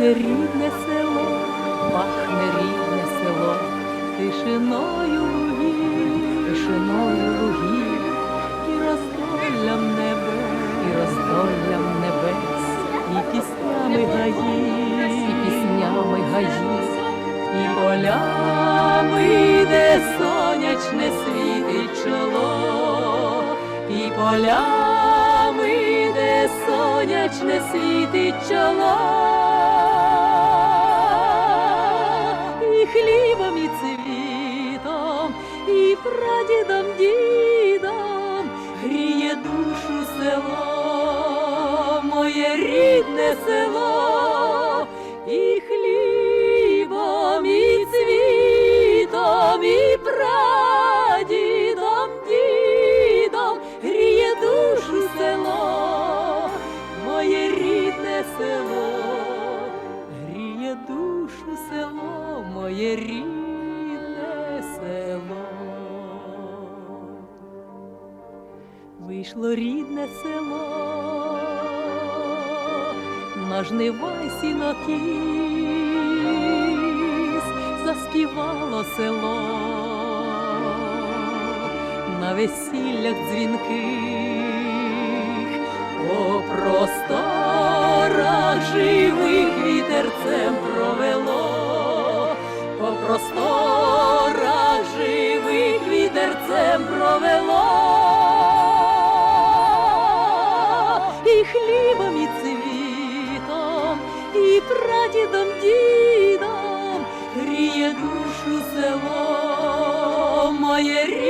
пахне рідне село, пахне рідне село, тишиною лугів, тишиною лугів, і роздолям небес, і роздолям небес, і піснями гаїв, і піснями гаїв, і полями, де сонячне світить чоло, і полями. Сонячне світить чоло. Душу село, моє рідне село. Вийшло рідне село, на жнива сінокіс, заспівало село, на весіллях дзвінких, по просторах живих прадідом, дідом гріє душу село, моє рідне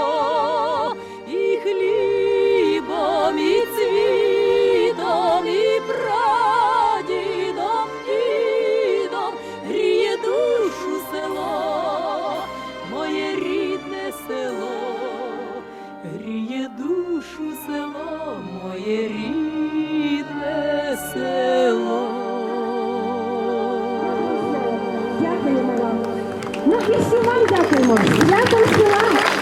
No, jest normalnie za tym może. Ja to.